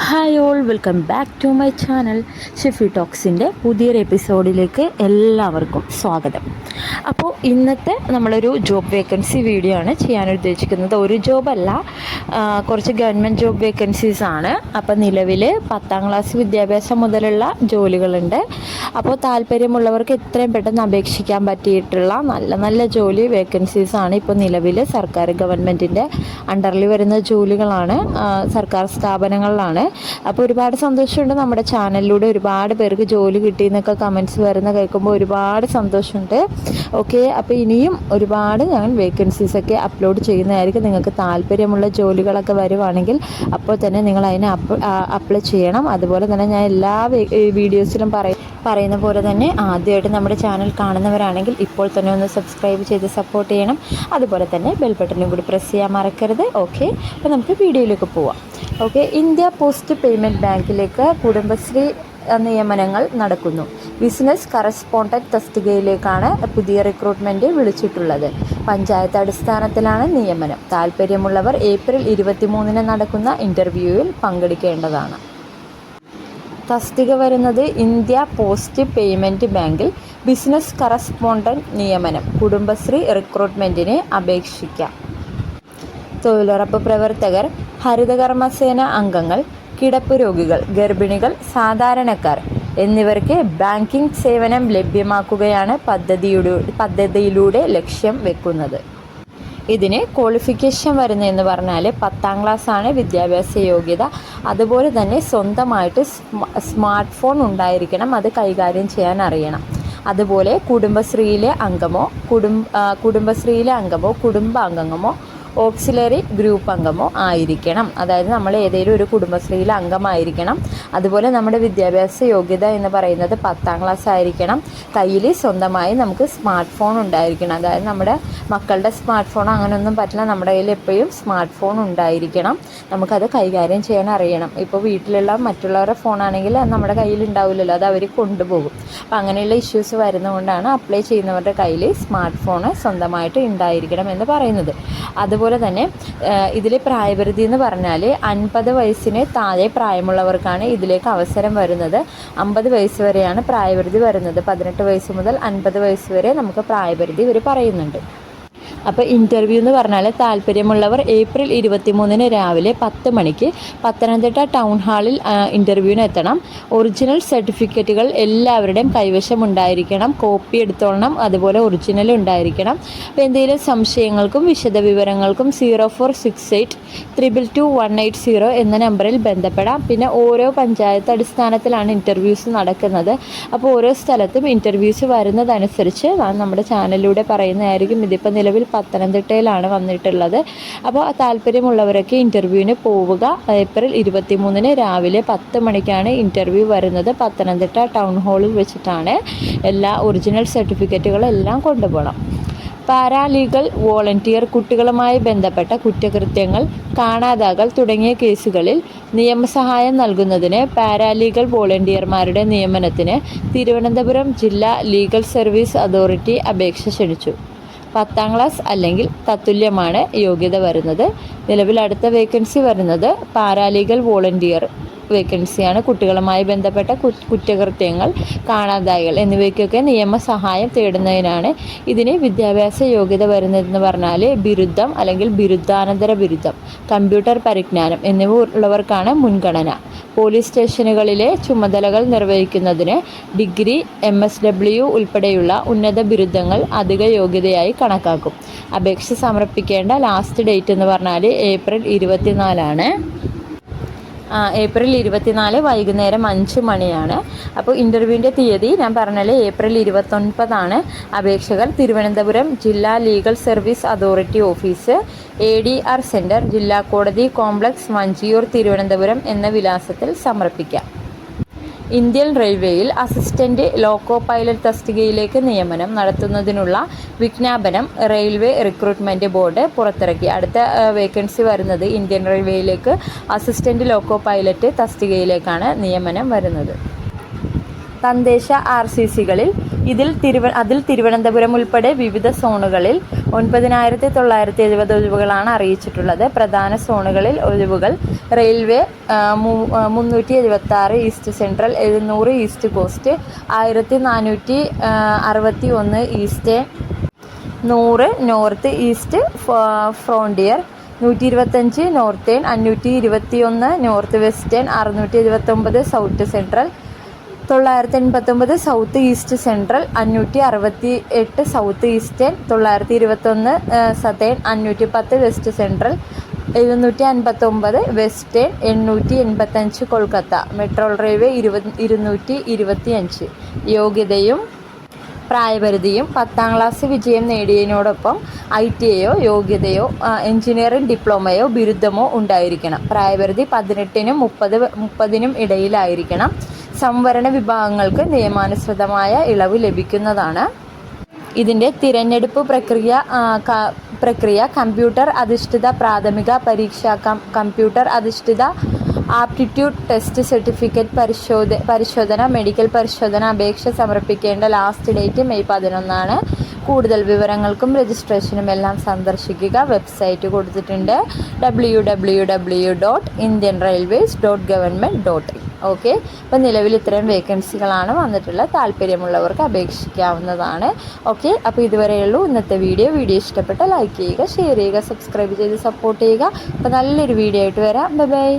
Hi all welcome back to my channel Shifi ടോക്സിന്റെ പുതിയൊരു എപ്പിസോഡിലേക്ക് എല്ലാവർക്കും സ്വാഗതം. അപ്പോൾ ഇന്നത്തെ നമ്മളൊരു ജോബ് വേക്കൻസി വീഡിയോ ആണ് ചെയ്യാൻ ഉദ്ദേശിക്കുന്നത്. ഒരു ജോബല്ല കുറച്ച് ഗവൺമെന്റ് ജോബ് വേക്കൻസീസ് ആണ്. അപ്പോൾ നിലവിൽ പത്താം ക്ലാസ് വിദ്യാഭ്യാസം മുതലുള്ള ജോലികളുണ്ട്. അപ്പോൾ താല്പര്യമുള്ളവർക്ക് എത്രയും പെട്ടെന്ന് അപേക്ഷിക്കാൻ പറ്റിയിട്ടുള്ള നല്ല നല്ല ജോലി വേക്കൻസീസ് ആണ് ഇപ്പോൾ നിലവിൽ സർക്കാർ ഗവൺമെന്റിന്റെ അണ്ടറിൽ വരുന്ന ജോലികളാണ് സർക്കാർ സ്ഥാപനങ്ങളിലാണ്. അപ്പോൾ ഒരുപാട് സന്തോഷമുണ്ട് നമ്മുടെ ചാനലിലൂടെ ഒരുപാട് പേർക്ക് ജോലി കിട്ടി എന്നൊക്കെ കമൻസ് വരുന്ന കേൾക്കുമ്പോൾ ഒരുപാട് സന്തോഷമുണ്ട്. ഓക്കെ അപ്പോൾ ഇനിയും ഒരുപാട് ഞാൻ വേക്കൻസീസ് ഒക്കെ അപ്ലോഡ് ചെയ്യുന്നതായിരിക്കും. നിങ്ങൾക്ക് താല്പര്യമുള്ള ജോലികളൊക്കെ വരുവാണെങ്കിൽ അപ്പോൾ തന്നെ നിങ്ങൾ അതിനെ അപ്ലൈ ചെയ്യണം. അതുപോലെ തന്നെ ഞാൻ എല്ലാ വീഡിയോസിലും പറയും പറയുന്ന പോലെ തന്നെ ആദ്യമായിട്ട് നമ്മുടെ ചാനൽ കാണുന്നവരാണെങ്കിൽ ഇപ്പോൾ തന്നെ ഒന്ന് സബ്സ്ക്രൈബ് ചെയ്ത് സപ്പോർട്ട് ചെയ്യണം. അതുപോലെ തന്നെ ബെൽ ബട്ടണും കൂടി പ്രസ് ചെയ്യാൻ മറക്കരുത്. ഓക്കെ അപ്പോൾ നമുക്ക് വീഡിയോയിലേക്ക് പോവാം. ഓക്കെ ഇന്ത്യ പോസ്റ്റ് പേയ്മെന്റ് ബാങ്കിലേക്ക് കുടുംബശ്രീ നിയമനങ്ങൾ നടക്കുന്നു. ബിസിനസ് കറസ്പോണ്ടന്റ് തസ്തികയിലേക്കാണ് പുതിയ റിക്രൂട്ട്മെന്റ് വിളിച്ചിട്ടുള്ളത്. പഞ്ചായത്ത് അടിസ്ഥാനത്തിലാണ് നിയമനം. താല്പര്യമുള്ളവർ ഏപ്രിൽ ഇരുപത്തിമൂന്നിന് നടക്കുന്ന ഇന്റർവ്യൂവിൽ പങ്കെടുക്കേണ്ടതാണ്. തസ്തിക വരുന്നത് ഇന്ത്യ പോസ്റ്റ് പേയ്മെന്റ് ബാങ്കിൽ ബിസിനസ് കറസ്പോണ്ടന്റ് നിയമനം. കുടുംബശ്രീ റിക്രൂട്ട്മെന്റിന് അപേക്ഷിക്കാം. തൊഴിലുറപ്പ് പ്രവർത്തകർ ഹരിതകർമ്മസേന അംഗങ്ങൾ കിടപ്പ് രോഗികൾ ഗർഭിണികൾ സാധാരണക്കാർ എന്നിവർക്ക് ബാങ്കിംഗ് സേവനം ലഭ്യമാക്കുകയാണ് പദ്ധതിയുടെ പദ്ധതിയിലൂടെ ലക്ഷ്യം വെക്കുന്നത്. ഇതിന് ക്വാളിഫിക്കേഷൻ വരുന്നതെന്ന് പറഞ്ഞാൽ പത്താം ക്ലാസ്സാണ് വിദ്യാഭ്യാസ യോഗ്യത. അതുപോലെ തന്നെ സ്വന്തമായിട്ട് സ്മാർട്ട് ഫോൺ ഉണ്ടായിരിക്കണം അത് കൈകാര്യം ചെയ്യാൻ അറിയണം. അതുപോലെ കുടുംബശ്രീയിലെ അംഗമോ കുടുംബ കുടുംബശ്രീയിലെ അംഗമോ കുടുംബാംഗമോ ഓക്സിലറി ഗ്രൂപ്പ് അംഗമോ ആയിരിക്കണം. അതായത് നമ്മൾ ഏതെങ്കിലും ഒരു കുടുംബശ്രീയിലെ അംഗമായിരിക്കണം. അതുപോലെ നമ്മുടെ വിദ്യാഭ്യാസ യോഗ്യത എന്ന് പറയുന്നത് പത്താം ക്ലാസ് ആയിരിക്കണം. കയ്യിൽ സ്വന്തമായി നമുക്ക് സ്മാർട്ട് ഫോൺ ഉണ്ടായിരിക്കണം. അതായത് നമ്മുടെ മക്കളുടെ സ്മാർട്ട് ഫോൺ അങ്ങനെയൊന്നും പറ്റില്ല. നമ്മുടെ കയ്യിൽ എപ്പോഴും സ്മാർട്ട് ഫോൺ ഉണ്ടായിരിക്കണം. നമുക്കത് കൈകാര്യം ചെയ്യാൻ അറിയണം. ഇപ്പോൾ വീട്ടിലുള്ള മറ്റുള്ളവരുടെ ഫോണാണെങ്കിൽ അത് നമ്മുടെ കയ്യിൽ ഉണ്ടാവില്ലല്ലോ. അത് അവർ കൊണ്ടുപോകും. അപ്പം അങ്ങനെയുള്ള ഇഷ്യൂസ് വരുന്നതുകൊണ്ടാണ് അപ്ലൈ ചെയ്യുന്നവരുടെ കയ്യിൽ സ്മാർട്ട് ഫോൺ സ്വന്തമായിട്ട് ഉണ്ടായിരിക്കണം എന്ന് പറയുന്നത്. അതുപോലെ തന്നെ ഇതിലെ പ്രായപരിധി എന്ന് പറഞ്ഞാൽ അൻപത് വയസ്സിന് താഴെ പ്രായമുള്ളവർക്കാണ് ഇതിലേക്ക് അവസരം വരുന്നത്. അമ്പത് വയസ്സ് വരെയാണ് പ്രായപരിധി വരുന്നത്. പതിനെട്ട് വയസ്സ് മുതൽ അൻപത് വയസ്സ് വരെ നമുക്ക് പ്രായപരിധി ഇവർ പറയുന്നുണ്ട്. അപ്പോൾ ഇന്റർവ്യൂ എന്ന് പറഞ്ഞാൽ താല്പര്യമുള്ളവർ ഏപ്രിൽ ഇരുപത്തിമൂന്നിന് രാവിലെ പത്ത് മണിക്ക് പത്തനംതിട്ട ടൗൺ ഹാളിൽ ഇന്റർവ്യൂവിന് എത്തണം. ഒറിജിനൽ സർട്ടിഫിക്കറ്റുകൾ എല്ലാവരുടെയും കൈവശം ഉണ്ടായിരിക്കണം. കോപ്പി എടുത്തോളണം. അതുപോലെ ഒറിജിനൽ ഉണ്ടായിരിക്കണം. അപ്പോൾ എന്തെങ്കിലും സംശയങ്ങൾക്കും വിശദവിവരങ്ങൾക്കും zero four six eight triple two one eight zero എന്ന നമ്പറിൽ ബന്ധപ്പെടാം. പിന്നെ ഓരോ പഞ്ചായത്ത് അടിസ്ഥാനത്തിലാണ് ഇന്റർവ്യൂസ് നടക്കുന്നത്. അപ്പോൾ ഓരോ സ്ഥലത്തും ഇന്റർവ്യൂസ് വരുന്നതനുസരിച്ച് നമ്മുടെ ചാനലിലൂടെ പറയുന്നതായിരിക്കും. ഇതിപ്പോൾ നിലവിൽ പത്തനംതിട്ടയിലാണ് വന്നിട്ടുള്ളത്. അപ്പോൾ താല്പര്യമുള്ളവരൊക്കെ ഇന്റർവ്യൂവിന് പോവുക. ഏപ്രിൽ ഇരുപത്തി മൂന്നിന് രാവിലെ പത്ത് മണിക്കാണ് ഇന്റർവ്യൂ വരുന്നത്. പത്തനംതിട്ട ടൗൺ ഹാളിൽ വെച്ചിട്ടാണ് എല്ലാ ഒറിജിനൽ സർട്ടിഫിക്കറ്റുകളെല്ലാം കൊണ്ടുപോകണം. പാരാലീഗൽ വോളണ്ടിയർ കുട്ടികളുമായി ബന്ധപ്പെട്ട കുറ്റകൃത്യങ്ങൾ കാണാതാകൽ തുടങ്ങിയ കേസുകളിൽ നിയമസഹായം നൽകുന്നതിന് പാരാലീഗൽ വോളണ്ടിയർമാരുടെ നിയമനത്തിന് തിരുവനന്തപുരം ജില്ലാ ലീഗൽ സർവീസ് അതോറിറ്റി അപേക്ഷ ക്ഷണിച്ചു. പത്താം ക്ലാസ് അല്ലെങ്കിൽ തത്തുല്യമാണ് യോഗ്യത വരുന്നത്. നിലവിൽ അടുത്ത വേക്കൻസി വരുന്നത് പാരാലീഗൽ വോളണ്ടിയർ വേക്കൻസിയാണ് കുട്ടികളുമായി ബന്ധപ്പെട്ട കുറ്റകൃത്യങ്ങൾ കാണാതായകൾ എന്നിവയ്ക്കൊക്കെ നിയമസഹായം തേടുന്നതിനാണ് ഇതിന് വിദ്യാഭ്യാസ യോഗ്യത വരുന്നതെന്ന് പറഞ്ഞാൽ ബിരുദം അല്ലെങ്കിൽ ബിരുദാനന്തര ബിരുദം കമ്പ്യൂട്ടർ പരിജ്ഞാനം എന്നിവ ഉള്ളവർക്കാണ് മുൻഗണന. പോലീസ് സ്റ്റേഷനുകളിലെ ചുമതലകൾ നിർവഹിക്കുന്നതിന് ഡിഗ്രി എം എസ് ഡബ്ല്യു ഉൾപ്പെടെയുള്ള ഉന്നത ബിരുദങ്ങൾ അധിക യോഗ്യതയായി കണക്കാക്കും. അപേക്ഷ സമർപ്പിക്കേണ്ട ലാസ്റ്റ് ഡേറ്റ് എന്ന് പറഞ്ഞാൽ ഏപ്രിൽ ഇരുപത്തിനാലാണ്. ഏപ്രിൽ ഇരുപത്തിനാല് വൈകുന്നേരം അഞ്ച് മണിയാണ്. അപ്പോൾ ഇന്റർവ്യൂവിന്റെ തീയതി ഞാൻ പറഞ്ഞാൽ ഏപ്രിൽ ഇരുപത്തൊൻപതാണ്. അപേക്ഷകർ തിരുവനന്തപുരം ജില്ലാ legal service authority office A D R centre ജില്ലാ കോടതി കോംപ്ലക്സ് മഞ്ചിയൂർ തിരുവനന്തപുരം എന്ന വിലാസത്തിൽ സമർപ്പിക്കാം. ഇന്ത്യൻ റെയിൽവേയിൽ അസിസ്റ്റന്റ് ലോക്കോ പൈലറ്റ് തസ്തികയിലേക്ക് നിയമനം നടത്തുന്നതിനുള്ള വിജ്ഞാപനം റെയിൽവേ റിക്രൂട്ട്മെന്റ് ബോർഡ് പുറത്തിറക്കി. അടുത്ത വേക്കൻസി വരുന്നത് ഇന്ത്യൻ റെയിൽവേയിലേക്ക് അസിസ്റ്റന്റ് ലോക്കോ പൈലറ്റ് തസ്തികയിലേക്കാണ് നിയമനം വരുന്നത്. തദ്ദേശ ആർ സി സികളിൽ ഇതിൽ തിരുവ അതിൽ തിരുവനന്തപുരം ഉൾപ്പെടെ വിവിധ സോണുകളിൽ ഒൻപതിനായിരത്തി തൊള്ളായിരത്തി എഴുപത് ഒഴിവുകളാണ് അറിയിച്ചിട്ടുള്ളത്. പ്രധാന സോണുകളിൽ ഒഴിവുകൾ റെയിൽവേ മുന്നൂറ്റി എഴുപത്തി ആറ് ഈസ്റ്റ് സെൻട്രൽ എഴുന്നൂറ് ഈസ്റ്റ് കോസ്റ്റ് ആയിരത്തി നാനൂറ്റി അറുപത്തി ഒന്ന് ഈസ്റ്റ് നൂറ് നോർത്ത് ഈസ്റ്റ് ഫ്രോണ്ടിയർ നൂറ്റി ഇരുപത്തഞ്ച് നോർത്തേൺ അഞ്ഞൂറ്റി ഇരുപത്തി ഒന്ന് നോർത്ത് വെസ്റ്റേൺ അറുന്നൂറ്റി എഴുപത്തൊമ്പത് സൗത്ത് സെൻട്രൽ തൊള്ളായിരത്തി എൺപത്തൊമ്പത് സൗത്ത് ഈസ്റ്റ് സെൻട്രൽ അഞ്ഞൂറ്റി അറുപത്തി എട്ട് സൗത്ത് ഈസ്റ്റേൺ തൊള്ളായിരത്തി ഇരുപത്തൊന്ന് സതേൺ അഞ്ഞൂറ്റി പത്ത് വെസ്റ്റ് സെൻട്രൽ എഴുന്നൂറ്റി അൻപത്തൊമ്പത് വെസ്റ്റേൺ എണ്ണൂറ്റി എൺപത്തഞ്ച് കൊൽക്കത്ത. മെട്രോ റെയിൽവേ ഇരുപത് ഇരുന്നൂറ്റി ഇരുപത്തി അഞ്ച് യോഗ്യതയും പ്രായപരിധിയും പത്താം ക്ലാസ് വിജയം നേടിയതിനോടൊപ്പം ഐ ടി ഐയോ യോഗ്യതയോ എഞ്ചിനീയറിംഗ് ഡിപ്ലോമയോ ബിരുദമോ ഉണ്ടായിരിക്കണം. പ്രായപരിധി പതിനെട്ടിനും മുപ്പത് മുപ്പതിനും ഇടയിലായിരിക്കണം. സംവരണ വിഭാഗങ്ങൾക്ക് നിയമാനുസൃതമായ ഇളവ് ലഭിക്കുന്നതാണ്. ഇതിന്റെ തിരഞ്ഞെടുപ്പ് പ്രക്രിയ പ്രക്രിയ കമ്പ്യൂട്ടർ അധിഷ്ഠിത പ്രാഥമിക പരീക്ഷ കമ്പ്യൂട്ടർ അധിഷ്ഠിത ആപ്റ്റിറ്റ്യൂഡ് ടെസ്റ്റ് സർട്ടിഫിക്കറ്റ് പരിശോധ പരിശോധന മെഡിക്കൽ പരിശോധന അപേക്ഷ സമർപ്പിക്കേണ്ട ലാസ്റ്റ് ഡേറ്റ് മെയ് പതിനൊന്നാണ്. കൂടുതൽ വിവരങ്ങൾക്കും രജിസ്ട്രേഷനും എല്ലാം സന്ദർശിക്കുക. വെബ്സൈറ്റ് കൊടുത്തിട്ടുണ്ട്. W W W dot Indian railways dot government dot in okay അപ്പോൾ നിലവിൽ ഇത്രയും വേക്കൻസികളാണ് വന്നിട്ടുള്ള താല്പര്യമുള്ളവർക്ക് അപേക്ഷിക്കാവുന്നതാണ്. ഓക്കെ അപ്പോൾ ഇതുവരെയുള്ളൂ ഇന്നത്തെ വീഡിയോ വീഡിയോ ഇഷ്ടപ്പെട്ട ലൈക്ക് ചെയ്യുക ഷെയർ ചെയ്യുക സബ്സ്ക്രൈബ് ചെയ്ത് സപ്പോർട്ട് ചെയ്യുക. അപ്പോൾ നല്ലൊരു വീഡിയോ ആയിട്ട് വരാം. Bye bye